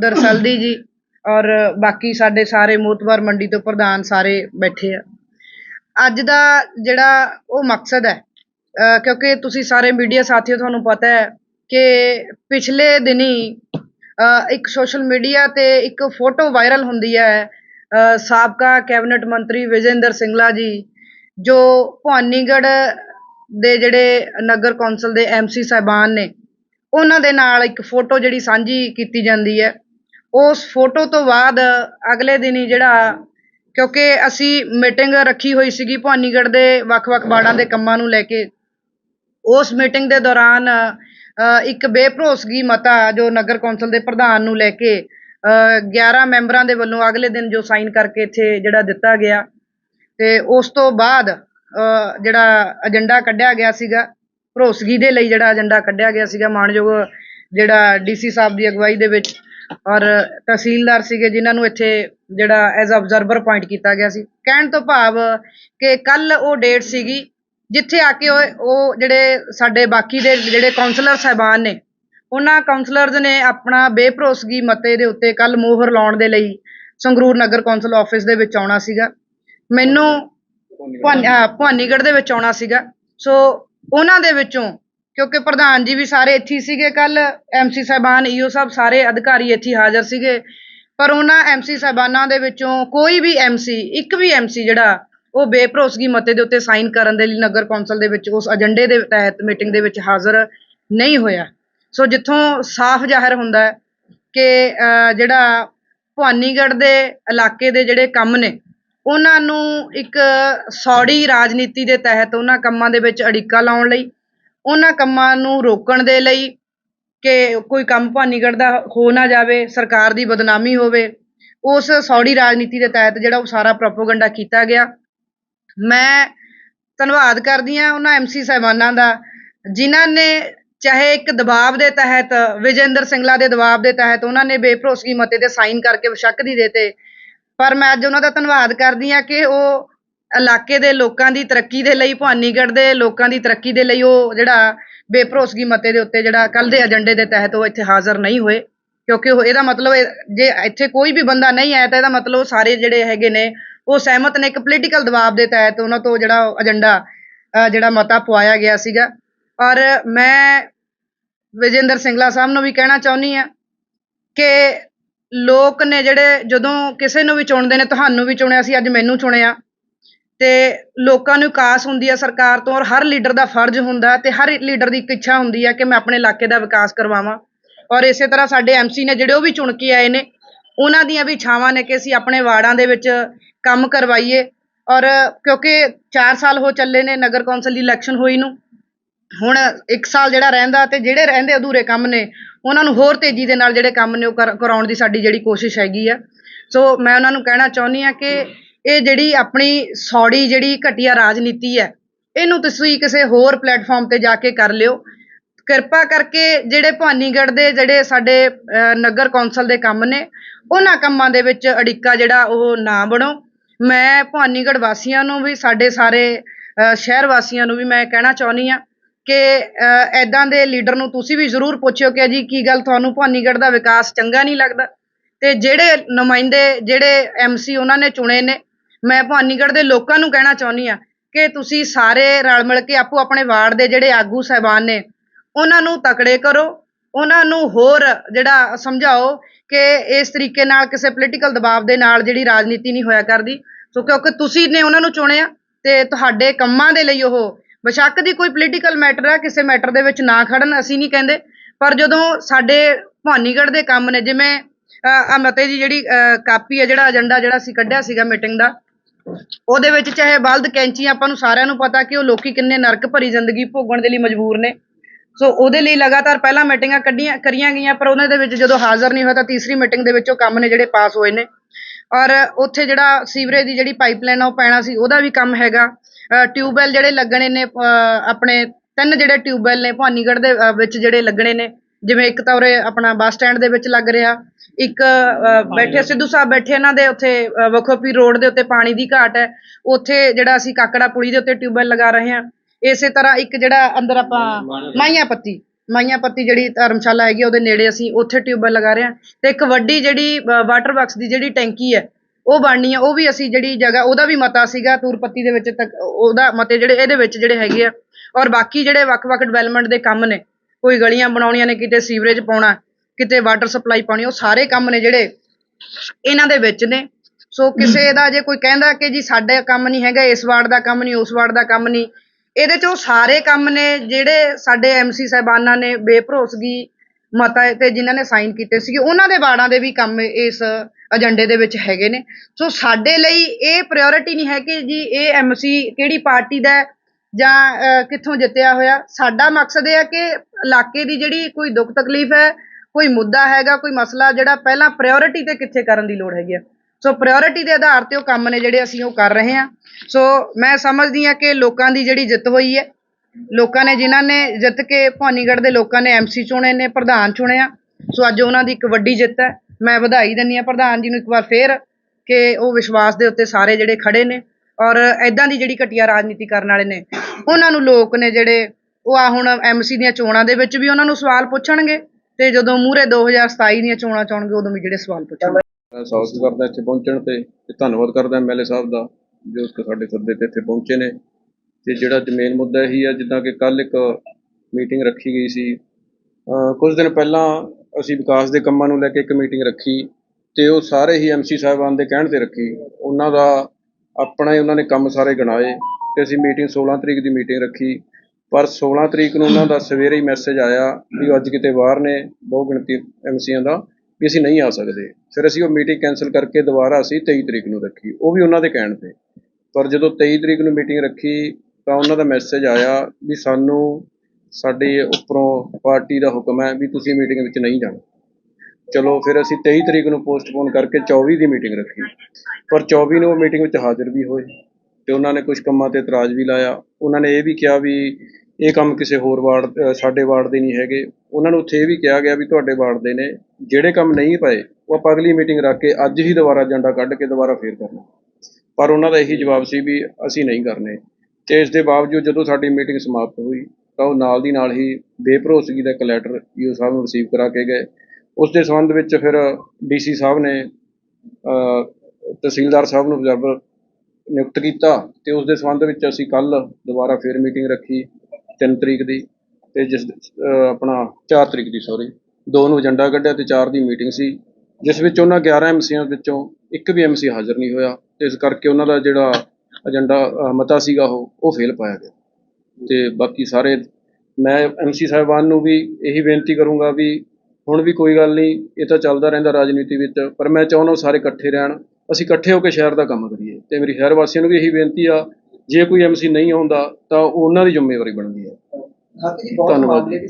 ਦਰਸਲਦੀ ਜੀ ਔਰ ਬਾਕੀ ਸਾਡੇ ਸਾਰੇ ਮੋਤਬਰ ਮੰਡੀ ਤੋਂ ਪ੍ਰਧਾਨ ਸਾਰੇ ਬੈਠੇ ਆ। ਅੱਜ ਦਾ ਜਿਹੜਾ ਉਹ ਮਕਸਦ ਹੈ ਕਿਉਂਕਿ ਤੁਸੀਂ ਸਾਰੇ ਮੀਡੀਆ ਸਾਥੀਓ ਤੁਹਾਨੂੰ ਪਤਾ ਹੈ ਕਿ ਪਿਛਲੇ ਦਿਨੀ ਇੱਕ ਸੋਸ਼ਲ ਮੀਡੀਆ ਤੇ ਇੱਕ ਫੋਟੋ ਵਾਇਰਲ ਹੁੰਦੀ ਹੈ ਸਾਬਕਾ ਕੈਬਨਿਟ ਮੰਤਰੀ ਵਿਜੇਂਦਰ ਸਿੰਗਲਾ ਜੀ, ਜੋ ਭਵਾਨੀਗੜ੍ਹ ਦੇ ਜਿਹੜੇ ਨਗਰ ਕੌਂਸਲ ਦੇ ਐਮਸੀ ਸਾਹਿਬਾਨ ਨੇ, ਉਹਨਾਂ ਦੇ ਨਾਲ ਇੱਕ ਫੋਟੋ ਜਿਹੜੀ ਸਾਂਝੀ ਕੀਤੀ ਜਾਂਦੀ ਹੈ। ਉਸ ਫੋਟੋ ਤੋਂ ਬਾਅਦ ਅਗਲੇ ਦਿਨ ਹੀ ਜਿਹੜਾ ਕਿਉਂਕਿ ਅਸੀਂ ਮੀਟਿੰਗ ਰੱਖੀ ਹੋਈ ਸੀਗੀ ਭਵਾਨੀਗੜ੍ਹ ਦੇ ਵੱਖ-ਵੱਖ ਵਾਰਡਾਂ ਦੇ ਕੰਮਾਂ ਨੂੰ ਲੈ ਕੇ ਉਸ ਮੀਟਿੰਗ ਦੇ ਦੌਰਾਨ ਅ, ਇੱਕ ਬੇਭਰੋਸਗੀ ਮਤਾ ਜੋ ਨਗਰ ਕੌਂਸਲ ਦੇ ਪ੍ਰਧਾਨ ਨੂੰ ਲੈ ਕੇ ਅ, 11 ਮੈਂਬਰਾਂ ਦੇ ਵੱਲੋਂ ਅਗਲੇ ਦਿਨ ਜੋ ਸਾਈਨ ਕਰਕੇ ਇੱਥੇ ਜਿਹੜਾ ਦਿੱਤਾ ਗਿਆ। ਤੇ ਉਸ ਤੋਂ ਬਾਅਦ ਜਿਹੜਾ ਏਜੰਡਾ ਕੱਢਿਆ ਗਿਆ ਸੀਗਾ ਭਰੋਸਗੀ ਦੇ ਲਈ ਜਿਹੜਾ ਏਜੰਡਾ ਕੱਢਿਆ ਗਿਆ ਸੀਗਾ ਮਾਨਯੋਗ ਜਿਹੜਾ ਡੀਸੀ ਸਾਹਿਬ ਦੀ ਅਗਵਾਈ ਦੇ ਵਿੱਚ। ਔਰ ਤਹਿਸੀਲਦਾਰ ਸੀਗੇ ਜਿਨ੍ਹਾਂ ਨੂੰ ਇੱਥੇ ਜਿਹੜਾ ਐਜ਼ ਆਬਜ਼ਰਵਰ ਪੁਆਇੰਟ ਕੀਤਾ ਗਿਆ ਸੀ। ਕਹਿਣ ਤੋਂ ਭਾਵ ਕਿ ਕੱਲ ਉਹ ਡੇਟ ਸੀਗੀ ਜਿੱਥੇ ਆ ਕੇ ਉਹ ਜਿਹੜੇ ਸਾਡੇ ਬਾਕੀ ਦੇ ਜਿਹੜੇ ਕਾਉਂਸਲਰ ਸਾਹਿਬਾਨ ਨੇ ਉਹਨਾਂ ਕਾਉਂਸਲਰਸ ਨੇ ਆਪਣਾ ਬੇਭਰੋਸਗੀ ਮਤੇ ਦੇ ਉੱਤੇ ਕੱਲ ਮੋਹਰ ਲਾਉਣ ਦੇ ਲਈ ਸੰਗਰੂਰ ਨਗਰ ਕੌਂਸਲ ਆਫਿਸ ਦੇ ਵਿੱਚ ਆਉਣਾ ਸੀਗਾ। ਮੈਨੂੰ ਭਵਾਨੀਗੜ੍ਹ। ਦੇ ਵਿੱਚ ਆਉਣਾ ਸੀਗਾ। ਸੋ ਉਹਨਾਂ ਦੇ ਵਿੱਚੋਂ ਕਿਉਂਕਿ ਪ੍ਰਧਾਨ ਜੀ ਵੀ ਸਾਰੇ ਇੱਥੇ ਹੀ ਸੀਗੇ ਕੱਲ ਐਮਸੀ ਸਾਹਿਬਾਨ ਈਓ ਸਾਹਿਬ ਸਾਰੇ ਅਧਿਕਾਰੀ ਇੱਥੇ ਹਾਜ਼ਰ ਸੀਗੇ। ਪਰ ਉਹਨਾਂ ਐਮਸੀ ਸਾਹਿਬਾਨਾਂ ਦੇ ਵਿੱਚੋਂ ਕੋਈ ਵੀ ਐਮਸੀ ਇੱਕ ਵੀ ਐਮਸੀ ਜਿਹੜਾ, ਉਹ ਬੇਭਰੋਸਗੀ ਮਤੇ ਦੇ ਉੱਤੇ ਸਾਈਨ ਕਰਨ ਦੇ ਲਈ ਨਗਰ ਕੌਂਸਲ ਦੇ ਵਿੱਚ, ਉਸ ਏਜੰਡੇ ਦੇ ਤਹਿਤ ਮੀਟਿੰਗ ਦੇ ਵਿੱਚ ਹਾਜ਼ਰ ਨਹੀਂ ਹੋਇਆ। ਸੋ ਜਿੱਥੋਂ ਸਾਫ਼ ਜ਼ਾਹਿਰ ਹੁੰਦਾ ਹੈ ਕਿ ਜਿਹੜਾ ਭਵਾਨੀਗੜ੍ਹ ਦੇ ਇਲਾਕੇ ਦੇ ਜਿਹੜੇ ਕੰਮ ਨੇ, ਉਹਨਾਂ ਨੂੰ ਇੱਕ ਸੌੜੀ ਰਾਜਨੀਤੀ ਦੇ ਤਹਿਤ ਉਹਨਾਂ ਕੰਮਾਂ ਦੇ ਵਿੱਚ ਅੜਿੱਕਾ ਲਾਉਣ ਲਈ ਉਹਨਾਂ ਕੰਮਾਂ ਨੂੰ ਰੋਕਣ ਦੇ ਲਈ ਕਿ ਕੋਈ ਕੰਮ ਭਵਾਨੀਗੜ੍ਹ ਦਾ ਹੋ ਨਾ ਜਾਵੇ, ਸਰਕਾਰ ਦੀ ਬਦਨਾਮੀ ਹੋਵੇ, ਉਸ ਸੌੜੀ ਰਾਜਨੀਤੀ ਦੇ ਤਹਿਤ ਜਿਹੜਾ ਉਹ ਸਾਰਾ ਪ੍ਰੋਪੋਗੰਡਾ ਕੀਤਾ ਗਿਆ। ਮੈਂ ਧੰਨਵਾਦ ਕਰਦੀ ਹਾਂ ਉਹਨਾਂ ਐਮਸੀ ਸਾਹਿਬਾਨਾਂ ਦਾ, ਜਿਨ੍ਹਾਂ ਨੇ ਚਾਹੇ ਇੱਕ ਦਬਾਅ ਦੇ ਤਹਿਤ, ਵਿਜੇਂਦਰ ਸਿੰਗਲਾ ਦੇ ਦਬਾਅ ਦੇ ਤਹਿਤ ਉਹਨਾਂ ਨੇ ਬੇਭਰੋਸਗੀ ਮਤੇ ਤੇ ਸਾਈਨ ਕਰਕੇ ਸ਼ੱਕ ਦੀ ਦੇਤੇ ਪਰ ਮੈਂ ਅੱਜ ਉਹਨਾਂ ਦਾ ਧੰਨਵਾਦ ਕਰਦੀ ਹਾਂ ਕਿ ਉਹ ਇਲਾਕੇ ਦੇ ਲੋਕਾਂ ਦੀ ਤਰੱਕੀ ਦੇ ਲਈ, ਭਵਾਨੀਗੜ੍ਹ ਦੇ ਲੋਕਾਂ ਦੀ ਤਰੱਕੀ ਦੇ ਲਈ ਉਹ ਜਿਹੜਾ ਬੇਭਰੋਸਗੀ ਮਤੇ ਦੇ ਉੱਤੇ ਜਿਹੜਾ ਕੱਲ ਦੇ ਏਜੰਡੇ ਦੇ ਤਹਿਤ ਉਹ ਇੱਥੇ ਹਾਜ਼ਰ ਨਹੀਂ ਹੋਏ। ਕਿਉਂਕਿ ਉਹ ਇਹਦਾ ਮਤਲਬ ਜੇ ਇੱਥੇ ਕੋਈ ਵੀ ਬੰਦਾ ਨਹੀਂ ਆਇਆ ਤਾਂ ਇਹਦਾ ਮਤਲਬ ਉਹ ਸਾਰੇ ਜਿਹੜੇ ਹੈਗੇ ਨੇ, ਉਹ ਸਹਿਮਤ ਨੇ ਇੱਕ ਪੋਲੀਟੀਕਲ ਦਬਾਅ ਦੇ ਤਹਿਤ ਉਹਨਾਂ ਤੋਂ ਜਿਹੜਾ ਏਜੰਡਾ ਜਿਹੜਾ ਮਤਾ ਪਵਾਇਆ ਗਿਆ ਸੀਗਾ। ਔਰ ਮੈਂ ਵਿਜੇਂਦਰ ਸਿੰਗਲਾ ਸਾਹਿਬ ਨੂੰ ਵੀ ਕਹਿਣਾ ਚਾਹੁੰਦੀ ਆ ਕਿ ਲੋਕ ਨੇ ਜਿਹੜੇ ਜਦੋਂ ਕਿਸੇ ਨੂੰ ਵੀ ਚੁਣਦੇ ਨੇ, ਤੁਹਾਨੂੰ ਵੀ ਚੁਣਿਆ ਸੀ, ਅੱਜ ਮੈਨੂੰ ਚੁਣਿਆ। ਅਤੇ ਲੋਕਾਂ ਨੂੰ ਕਾਸ ਹੁੰਦੀ ਹੈ ਸਰਕਾਰ ਤੋਂ ਔਰ ਹਰ ਲੀਡਰ ਦਾ ਫਰਜ਼ ਹੁੰਦਾ ਅਤੇ ਹਰ ਲੀਡਰ ਦੀ ਇੱਕ ਇੱਛਾ ਹੁੰਦੀ ਹੈ ਕਿ ਮੈਂ ਆਪਣੇ ਇਲਾਕੇ ਦਾ ਵਿਕਾਸ ਕਰਵਾਵਾਂ। ਔਰ ਇਸੇ ਤਰ੍ਹਾਂ ਸਾਡੇ ਐਮਸੀ ਨੇ ਜਿਹੜੇ ਉਹ ਵੀ ਚੁਣ ਕੇ ਆਏ ਨੇ, ਉਹਨਾਂ ਦੀਆਂ ਵੀ ਇੱਛਾਵਾਂ ਨੇ ਕਿ ਅਸੀਂ ਆਪਣੇ ਵਾਰਡਾਂ ਦੇ ਵਿੱਚ ਕੰਮ ਕਰਵਾਈਏ। ਔਰ ਕਿਉਂਕਿ 4 ਸਾਲ ਹੋ ਚੱਲੇ ਨੇ ਨਗਰ ਕੌਂਸਲ ਦੀ ਇਲੈਕਸ਼ਨ ਹੋਈ ਨੂੰ, ਹੁਣ 1 ਸਾਲ ਜਿਹੜਾ ਰਹਿੰਦਾ ਤੇ ਜਿਹੜੇ ਰਹਿੰਦੇ ਅਧੂਰੇ ਕੰਮ ਨੇ, ਉਹਨਾਂ ਨੂੰ ਹੋਰ ਤੇਜ਼ੀ ਦੇ ਨਾਲ ਜਿਹੜੇ ਕੰਮ ਨੇ ਉਹ ਕਰ- ਕਰਾਉਣ ਦੀ ਸਾਡੀ ਜਿਹੜੀ ਕੋਸ਼ਿਸ਼ ਹੈਗੀ ਆ। ਸੋ ਮੈਂ ਉਹਨਾਂ ਨੂੰ ਕਹਿਣਾ ਚਾਹੁੰਦੀ ਆ ਕਿ ਇਹ ਜਿਹੜੀ ਆਪਣੀ ਸੌੜੀ ਜਿਹੜੀ ਘਟੀਆ ਰਾਜਨੀਤੀ ਹੈ, ਇਹਨੂੰ ਤੁਸੀਂ ਕਿਸੇ ਹੋਰ ਪਲੇਟਫਾਰਮ ਤੇ ਜਾ ਕੇ ਕਰ ਲਿਓ। ਕਿਰਪਾ ਕਰਕੇ ਜਿਹੜੇ ਭਵਾਨੀਗੜ੍ਹ ਦੇ ਜਿਹੜੇ ਸਾਡੇ ਨਗਰ ਕੌਂਸਲ ਦੇ ਕੰਮ ਨੇ, ਉਹਨਾਂ ਕੰਮਾਂ ਦੇ ਵਿੱਚ ਅੜਿੱਕਾ ਜਿਹੜਾ ਉਹ ਨਾ ਬਣੋ। ਮੈਂ ਭਵਾਨੀਗੜ੍ਹ ਵਾਸੀਆਂ ਨੂੰ ਵੀ, ਸਾਡੇ ਸਾਰੇ ਸ਼ਹਿਰ ਵਾਸੀਆਂ ਨੂੰ ਵੀ ਮੈਂ ਕਹਿਣਾ ਚਾਹੁੰਦੀ ਆ ਕਿ ਐਦਾਂ ਦੇ ਲੀਡਰ ਨੂੰ ਤੁਸੀਂ ਵੀ ਜ਼ਰੂਰ ਪੁੱਛਿਓ ਕਿ ਜੀ ਕੀ ਗੱਲ ਤੁਹਾਨੂੰ ਭਵਾਨੀਗੜ੍ਹ ਦਾ ਵਿਕਾਸ ਚੰਗਾ ਨਹੀਂ ਲੱਗਦਾ। ਤੇ ਜਿਹੜੇ ਨੁਮਾਇੰਦੇ, ਜਿਹੜੇ ਐਮਸੀ ਉਹਨਾਂ ਨੇ ਚੁਣੇ ਨੇ ਮੈਂ ਭਵਾਨੀਗੜ੍ਹ ਦੇ ਲੋਕਾਂ ਨੂੰ ਕਹਿਣਾ ਚਾਹੁੰਦੀ ਆ ਕਿ ਤੁਸੀਂ ਸਾਰੇ ਰਲ ਮਿਲ ਕੇ ਆਪੋ ਆਪਣੇ ਵਾਰਡ ਦੇ ਜਿਹੜੇ ਆਗੂ ਸਾਹਿਬਾਨ ਨੇ, ਉਹਨਾਂ ਨੂੰ ਤਕੜੇ ਕਰੋ, ਉਹਨਾਂ ਨੂੰ ਹੋਰ ਜਿਹੜਾ ਸਮਝਾਓ ਕਿ ਇਸ ਤਰੀਕੇ ਨਾਲ ਕਿਸੇ ਪੋਲੀਟੀਕਲ ਦਬਾਅ ਦੇ ਨਾਲ ਜਿਹੜੀ ਰਾਜਨੀਤੀ ਨਹੀਂ ਹੋਇਆ ਕਰਦੀ। ਸੋ ਕਿਉਂਕਿ ਤੁਸੀਂ ਨੇ ਉਹਨਾਂ ਨੂੰ ਚੁਣਿਆ ਤੇ ਤੁਹਾਡੇ ਕੰਮਾਂ ਦੇ ਲਈ ਉਹ ਬੇਸ਼ੱਕ ਦੀ ਕੋਈ ਪੋਲੀਟੀਕਲ ਮੈਟਰ ਆ, ਕਿਸੇ ਮੈਟਰ ਦੇ ਵਿੱਚ ਨਾ ਖੜਨ, ਅਸੀਂ ਨਹੀਂ ਕਹਿੰਦੇ। ਪਰ ਜਦੋਂ ਸਾਡੇ ਭਵਾਨੀਗੜ੍ਹ ਦੇ ਕੰਮ ਨੇ, ਜਿਵੇਂ ਆ ਮਤੇ ਦੀ ਜਿਹੜੀ ਕਾਪੀ ਹੈ ਜਿਹੜਾ ਏਜੰਡਾ ਜਿਹੜਾ ਅਸੀਂ ਕੱਢਿਆ ਸੀਗਾ ਮੀਟਿੰਗ ਦਾ ਉਹਦੇ ਵਿੱਚ ਚਾਹੇ ਬਲਦ ਕੈਂਚੀ ਆਪਾਂ ਨੂੰ ਸਾਰਿਆਂ ਨੂੰ ਪਤਾ ਕਿ ਉਹ ਲੋਕੀ ਕਿੰਨੇ ਨਰਕ ਭਰੀ ਜ਼ਿੰਦਗੀ ਭੋਗਣ ਦੇ ਲਈ ਮਜਬੂਰ ਨੇ। ਸੋ ਉਹਦੇ ਲਈ ਲਗਾਤਾਰ ਪਹਿਲਾਂ ਮੀਟਿੰਗਾਂ ਕੱਢੀਆਂ ਕਰੀਆਂ ਗਈਆਂ ਪਰ ਉਹਨਾਂ ਦੇ ਵਿੱਚ ਜਦੋਂ ਹਾਜ਼ਰ ਨਹੀਂ ਹੋਇਆ ਤਾਂ ਤੀਸਰੀ ਮੀਟਿੰਗ ਦੇ ਵਿੱਚ ਉਹ ਕੰਮ ਨੇ ਜਿਹੜੇ ਪਾਸ ਹੋਏ ਨੇ। ਔਰ ਉੱਥੇ ਜਿਹੜਾ ਸੀਵਰੇਜ ਦੀ ਜਿਹੜੀ ਪਾਈਪਲਾਈਨ ਆ ਉਹ ਪੈਣਾ ਸੀ ਉਹਦਾ ਵੀ ਕੰਮ ਹੈਗਾ। ਟਿਊਬਵੈਲ ਜਿਹੜੇ ਲੱਗਣੇ ਨੇ ਅਹ, ਆਪਣੇ ਤਿੰਨ ਜਿਹੜੇ ਟਿਊਬਵੈਲ ਨੇ ਭਵਾਨੀਗੜ੍ਹ ਦੇ ਵਿੱਚ ਜਿਹੜੇ ਲੱਗਣੇ ਨੇ ਜਿਵੇਂ ਇੱਕ ਤਾਂ ਉਰੇ ਆਪਣਾ ਬੱਸ ਸਟੈਂਡ ਦੇ ਵਿੱਚ ਲੱਗ ਰਿਹਾ ਇੱਕ ਅਹ, ਬੈਠੇ ਸਿੱਧੂ ਸਾਹਿਬ ਬੈਠੇ ਇਹਨਾਂ ਦੇ ਉੱਥੇ ਅਹ, ਵਖੋਪੀ ਰੋਡ ਦੇ ਉੱਤੇ ਪਾਣੀ ਦੀ ਘਾਟ ਹੈ। ਉੱਥੇ ਜਿਹੜਾ ਅਸੀਂ ਕਾਕੜਾ ਪੁਲੀ ਦੇ ਉੱਤੇ ਟਿਊਬਵੈਲ ਲਗਾ ਰਹੇ ਹਾਂ। ਇਸੇ ਤਰ੍ਹਾਂ ਇੱਕ ਜਿਹੜਾ ਅੰਦਰ ਆਪਾਂ ਮਾਈਆਂ ਪੱਤੀ ਮਾਈਆਂ ਪੱਤੀ ਜਿਹੜੀ ਧਰਮਸ਼ਾਲਾ ਹੈਗੀ ਉਹਦੇ ਨੇੜੇ ਅਸੀਂ ਉੱਥੇ ਟਿਊਬਵੈੱਲ ਲਗਾ ਰਹੇ ਹਾਂ। ਤੇ ਇੱਕ ਵੱਡੀ ਜਿਹੜੀ ਵਾਟਰ ਬਾਕਸ ਦੀ ਜਿਹੜੀ ਟੈਂਕੀ ਹੈ ਉਹ ਬਣਨੀ ਆ ਉਹ ਵੀ ਅਸੀਂ ਜਿਹੜੀ ਜਗ੍ਹਾ ਉਹਦਾ ਵੀ ਮਤਾ ਸੀਗਾ ਤੂਰਪੱਤੀ ਦੇ ਵਿੱਚ ਤੱਕ ਉਹਦਾ ਮਤੇ ਜਿਹੜੇ ਇਹਦੇ ਵਿੱਚ ਜਿਹੜੇ ਹੈਗੇ ਆ। ਔਰ ਬਾਕੀ ਜਿਹੜੇ ਵੱਖ-ਵੱਖ ਡਿਵੈਲਪਮੈਂਟ ਦੇ ਕੰਮ ਨੇ ਕੋਈ ਗਲੀਆਂ ਬਣਾਉਣੀਆਂ ਨੇ ਕਿਤੇ ਸੀਵਰੇਜ ਪਾਉਣਾ ਕਿਤੇ ਵਾਟਰ ਸਪਲਾਈ ਪਾਉਣੀ, ਉਹ ਸਾਰੇ ਕੰਮ ਨੇ ਜਿਹੜੇ ਇਹਨਾਂ ਦੇ ਵਿੱਚ ਨੇ। ਸੋ ਕਿਸੇ ਦਾ ਜੇ ਕੋਈ ਕਹਿੰਦਾ ਕਿ ਜੀ ਸਾਡੇ ਕੰਮ ਨਹੀਂ ਹੈਗਾ, ਇਸ ਵਾਰਡ ਦਾ ਕੰਮ ਨਹੀਂ, ਉਸ ਵਾਰਡ ਦਾ ਕੰਮ ਨਹੀਂ, ਇਹਦੇ ਚ ਉਹ ਸਾਰੇ ਕੰਮ ਨੇ ਜਿਹੜੇ ਸਾਡੇ ਐਮਸੀ ਸਾਹਿਬਾਨਾਂ ਨੇ ਬੇਭਰੋਸਗੀ ਮਤਾ ਤੇ ਜਿਨ੍ਹਾਂ ਨੇ ਸਾਈਨ ਕੀਤੇ ਸੀਗੇ, ਉਹਨਾਂ ਦੇ ਵਾਰਡਾਂ ਦੇ ਵੀ ਕੰਮ ਇਸ ਏਜੰਡੇ ਦੇ ਵਿੱਚ ਹੈਗੇ ਨੇ। ਸੋ ਸਾਡੇ ਲਈ ਇਹ ਪ੍ਰਾਇੋਰਟੀ ਨਹੀਂ ਹੈ ਕਿ ਜੀ ਇਹ ਐਮਸੀ ਕਿਹੜੀ ਪਾਰਟੀ ਦਾ ਜਾਂ ਕਿੱਥੋਂ ਜਿੱਤਿਆ ਹੋਇਆ। ਸਾਡਾ ਮਕਸਦ ਇਹ ਹੈ ਕਿ ਇਲਾਕੇ ਦੀ ਜਿਹੜੀ ਕੋਈ ਦੁੱਖ ਤਕਲੀਫ ਹੈ ਕੋਈ ਮੁੱਦਾ ਹੈਗਾ, ਕੋਈ ਮਸਲਾ ਜਿਹੜਾ ਪਹਿਲਾਂ ਪ੍ਰਾਇੋਰਟੀ ਤੇ ਕਿੱਥੇ ਕਰਨ ਦੀ ਲੋੜ ਹੈਗੀ ਆ। ਸੋ ਪ੍ਰਾਇੋਰਟੀ ਦੇ ਆਧਾਰ ਤੇ ਉਹ ਕੰਮ ਨੇ ਜਿਹੜੇ ਅਸੀਂ ਉਹ ਕਰ ਰਹੇ ਹਾਂ। ਸੋ ਮੈਂ ਸਮਝਦੀ ਹਾਂ ਕਿ ਲੋਕਾਂ ਦੀ ਜਿਹੜੀ ਜਿੱਤ ਹੋਈ ਹੈ, ਲੋਕਾਂ ਨੇ ਜਿਨ੍ਹਾਂ ਨੇ ਜਿੱਤ ਕੇ ਭਵਾਨੀਗੜ੍ਹ ਦੇ ਲੋਕਾਂ ਨੇ ਐਮਸੀ ਚੁਣੇ ਨੇ, ਪ੍ਰਧਾਨ ਚੁਣੇ ਆ। ਸੋ ਅੱਜ ਉਹਨਾਂ ਦੀ ਇੱਕ ਵੱਡੀ ਜਿੱਤ ਹੈ। ਮੈਂ ਵਧਾਈ ਦਿੰਦੀ ਹਾਂ ਪ੍ਰਧਾਨ ਜੀ ਨੂੰ ਇੱਕ ਵਾਰ ਫੇਰ ਕਿ ਉਹ ਵਿਸ਼ਵਾਸ ਦੇ ਉੱਤੇ ਸਾਰੇ ਜਿਹੜੇ ਖੜੇ ਨੇ ਔਰ ਐਦਾਂ ਦੀ ਜਿਹੜੀ ਘਟੀਆ ਰਾਜਨੀਤੀ ਕਰਨ ਵਾਲੇ ਨੇ, ਉਹਨਾਂ ਨੂੰ ਲੋਕ ਨੇ ਜਿਹੜੇ, ਉਹ ਆ ਹੁਣ ਐਮਸੀ ਦੀਆਂ ਚੋਣਾਂ ਦੇ ਵਿੱਚ ਵੀ ਉਹਨਾਂ ਨੂੰ ਸਵਾਲ ਪੁੱਛਣਗੇ। ਤੇ ਜਦੋਂ ਮੂਹਰੇ 2027 ਦੀਆਂ ਚੋਣਾਂ ਚਾਉਣਗੇ ਉਦੋਂ ਵੀ ਜਿਹੜੇ ਸਵਾਲ ਪੁੱਛਣਗੇ। ਮੈਂ ਸਵਾਗਤ ਕਰਦਾ ਇੱਥੇ ਪਹੁੰਚਣ ਤੇ ਤੇ ਧੰਨਵਾਦ ਕਰਦਾ ਐਮਐਲਏ ਸਾਹਿਬ ਦਾ, ਜੋ ਸਾਡੇ ਸੱਦੇ ਤੇ ਇੱਥੇ ਪਹੁੰਚੇ ਨੇ। ਤੇ ਜਿਹੜਾ ਮੇਨ ਮੁੱਦਾ ਇਹੀ ਹੈ, ਜਿੱਦਾਂ ਕਿ ਕੱਲ ਇੱਕ ਮੀਟਿੰਗ ਰੱਖੀ ਗਈ ਸੀ। ਕੁਝ ਦਿਨ ਪਹਿਲਾਂ ਅਸੀਂ ਵਿਕਾਸ ਦੇ ਕੰਮਾਂ ਨੂੰ ਲੈ ਕੇ ਇੱਕ ਮੀਟਿੰਗ ਰੱਖੀ ਤੇ ਉਹ ਸਾਰੇ ਹੀ ਐਮਸੀ ਸਾਹਿਬਾਨ ਦੇ ਕਹਿਣ ਤੇ ਰੱਖੀ। ਉਹਨਾਂ ਦਾ ਆਪਣਾ ਹੀ ਉਹਨਾਂ ਨੇ ਕੰਮ ਸਾਰੇ ਗਣਾਏ ਤੇ ਅਸੀਂ ਮੀਟਿੰਗ 16 ਤਰੀਕ ਦੀ ਮੀਟਿੰਗ ਰੱਖੀ। ਪਰ 16 ਤਰੀਕ ਨੂੰ ਉਹਨਾਂ ਦਾ ਸਵੇਰੇ ਹੀ ਮੈਸੇਜ ਆਇਆ ਵੀ ਉਹ ਅੱਜ ਕਿਤੇ ਬਾਹਰ ਨੇ ਬਹੁ ਗਿਣਤੀ ਐਮਸੀਆਂ ਦਾ, ਵੀ ਅਸੀਂ ਨਹੀਂ ਆ ਸਕਦੇ। ਫਿਰ ਅਸੀਂ ਉਹ ਮੀਟਿੰਗ ਕੈਨਸਲ ਕਰਕੇ ਦੁਬਾਰਾ ਅਸੀਂ 23 ਤਰੀਕ ਨੂੰ ਰੱਖੀ। ਉਹ ਵੀ ਉਹਨਾਂ ਦੇ ਕਹਿਣ ਤੇ। ਪਰ ਜਦੋਂ 23 ਤਰੀਕ ਨੂੰ ਮੀਟਿੰਗ ਰੱਖੀ, ਤਾਂ ਉਹਨਾਂ ਦਾ ਮੈਸੇਜ ਆਇਆ ਵੀ ਸਾਨੂੰ ਸਾਡੇ ਉੱਪਰੋਂ ਪਾਰਟੀ ਦਾ ਹੁਕਮ ਹੈ ਵੀ ਤੁਸੀਂ ਮੀਟਿੰਗ ਵਿੱਚ ਨਹੀਂ ਜਾਣਾ। ਚਲੋ ਫਿਰ ਅਸੀਂ 23 ਤਰੀਕ ਨੂੰ ਪੋਸਟਪੋਨ ਕਰਕੇ 24 ਦੀ ਮੀਟਿੰਗ ਰੱਖੀ। ਪਰ 24 ਨੂੰ ਉਹ ਮੀਟਿੰਗ ਵਿੱਚ ਹਾਜ਼ਰ ਵੀ ਹੋਏ। ਤੇ ਉਹਨਾਂ ਨੇ ਕੁਝ ਕੰਮਾਂ ਤੇ ਇਤਰਾਜ਼ ਵੀ ਲਾਇਆ। ਉਹਨਾਂ ਨੇ ਇਹ ਵੀ ਕਿਹਾ ਵੀ ਇਹ ਕੰਮ ਕਿਸੇ ਹੋਰ ਵਾਰਡ ਸਾਡੇ ਵਾਰਡ ਦੇ ਨਹੀਂ ਹੈਗੇ। ਉਹਨਾਂ ਨੂੰ ਉੱਥੇ ਇਹ ਵੀ ਕਿਹਾ ਗਿਆ ਵੀ ਤੁਹਾਡੇ ਵਾਰਡ ਦੇ ਨੇ, ਜਿਹੜੇ ਕੰਮ ਨਹੀਂ ਪਏ, ਉਹ ਆਪਾਂ ਅਗਲੀ ਮੀਟਿੰਗ ਰੱਖ ਕੇ ਅੱਜ ਹੀ ਦੁਬਾਰਾ ਏਜੰਡਾ ਕੱਢ ਕੇ ਦੁਬਾਰਾ ਫੇਰ ਕਰਨਾ। ਪਰ ਉਹਨਾਂ ਦਾ ਇਹੀ ਜਵਾਬ ਸੀ ਵੀ ਅਸੀਂ ਨਹੀਂ ਕਰਨੇ। ਤੇ ਇਸ ਦੇ ਬਾਵਜੂਦ ਜਦੋਂ ਸਾਡੀ ਮੀਟਿੰਗ ਸਮਾਪਤ ਹੋਈ, ਤਾਂ ਉਹ ਨਾਲ ਦੀ ਨਾਲ ਹੀ ਬੇਭਰੋਸਗੀ ਦਾ ਇੱਕ ਲੈਟਰ ਈਓ ਸਾਹਿਬ ਨੂੰ ਰਿਸੀਵ ਕਰਾ ਕੇ ਗਏ। ਉਸ ਦੇ ਸੰਬੰਧ ਵਿੱਚ ਫਿਰ ਡੀਸੀ ਸਾਹਿਬ ਨੇ ਤਹਿਸੀਲਦਾਰ ਸਾਹਿਬ ਨੂੰ ਅਬਜ਼ਰਵਰ ਨਿਯੁਕਤ ਕੀਤਾ ਤੇ ਉਸ ਦੇ ਸੰਬੰਧ ਵਿੱਚ ਅਸੀਂ ਕੱਲ ਦੁਬਾਰਾ ਫਿਰ ਮੀਟਿੰਗ ਰੱਖੀ 3 ਤਰੀਕ ਦੀ ਤੇ ਜਿਸ ਆਪਣਾ 4 ਤਰੀਕ ਦੀ ਸੌਰੀ ਦੋ ਨੂੰ ਏਜੰਡਾ ਕੱਢਿਆ ਤੇ 4 ਦੀ ਮੀਟਿੰਗ ਸੀ, ਜਿਸ ਵਿੱਚ ਉਹਨਾਂ 11 ਐਮਸੀਆਂ ਵਿੱਚੋਂ ਇੱਕ ਵੀ ਐਮਸੀ ਹਾਜ਼ਰ ਨਹੀਂ ਹੋਇਆ ਤੇ ਇਸ ਕਰਕੇ ਉਹਨਾਂ ਦਾ ਜਿਹੜਾ ਏਜੰਡਾ ਮਤਾ ਸੀਗਾ ਉਹ ਉਹ ਫੇਲ ਪਾਇਆ ਗਿਆ। ਤੇ ਬਾਕੀ ਸਾਰੇ, ਮੈਂ ਐਮਸੀ ਸਾਹਿਬਾਨ ਨੂੰ ਵੀ ਇਹੀ ਬੇਨਤੀ ਕਰੂੰਗਾ ਵੀ ਹੁਣ ਵੀ ਕੋਈ ਗੱਲ ਨਹੀਂ, ਇਹ ਤਾਂ ਚੱਲਦਾ ਰਹਿੰਦਾ ਰਾਜਨੀਤੀ ਵਿੱਚ, ਪਰ ਮੈਂ ਚਾਹੁੰਦਾ ਸਾਰੇ ਇਕੱਠੇ ਰਹਿਣ ਅਸੀਂ ਇਕੱਠੇ ਹੋ ਕੇ ਸ਼ਹਿਰ ਦਾ ਕੰਮ ਕਰੀਏ ਤੇ ਮੇਰੀ ਸ਼ਹਿਰ ਵਾਸੀਆਂ ਨੂੰ ਵੀ ਇਹੀ ਬੇਨਤੀ ਆ ਜੇ ਕੋਈ ਐਮਸੀ ਨਹੀਂ ਆਉਂਦਾ ਤਾਂ ਉਹ ਉਹਨਾਂ ਦੀ ਜ਼ਿੰਮੇਵਾਰੀ ਬਣਦੀ ਹੈ ਧੰਨਵਾਦ।